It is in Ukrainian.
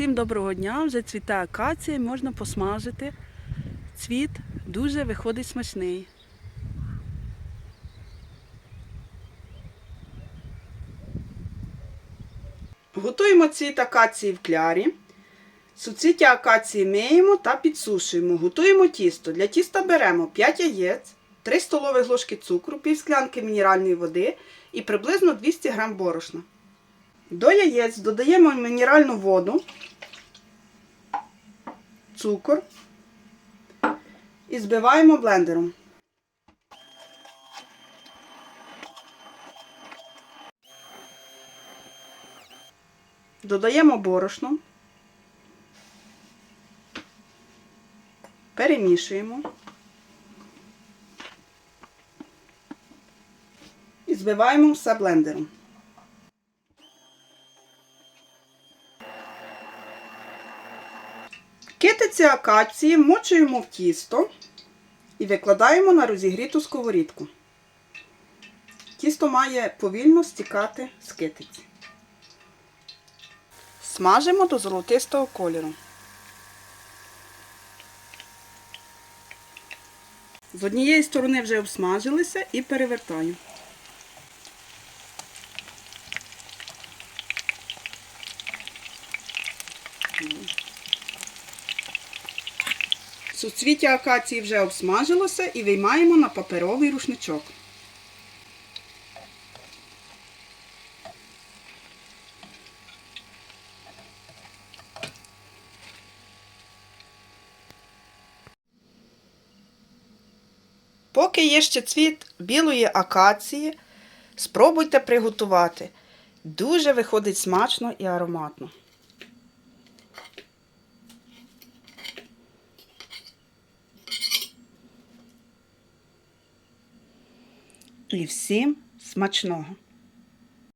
Усім доброго дня! Вже цвіте акація, можна посмажити. Цвіт дуже виходить смачний. Готуємо цвіт акації в клярі. Суцвіття акації миємо та підсушуємо. Готуємо тісто. Для тіста беремо 5 яєць, 3 столові ложки цукру, пів склянки мінеральної води і приблизно 200 г борошна. До яєць додаємо мінеральну воду, цукор і збиваємо блендером. Додаємо борошно, перемішуємо і збиваємо все блендером. Китиці акації вмочуємо в тісто і викладаємо на розігріту сковорідку. Тісто має повільно стікати з китиці. Смажимо до золотистого кольору. З однієї сторони вже обсмажилися і перевертаю. Суцвіття акації вже обсмажилося і виймаємо на паперовий рушничок. Поки є ще цвіт білої акації, спробуйте приготувати. Дуже виходить смачно і ароматно. І всім смачного!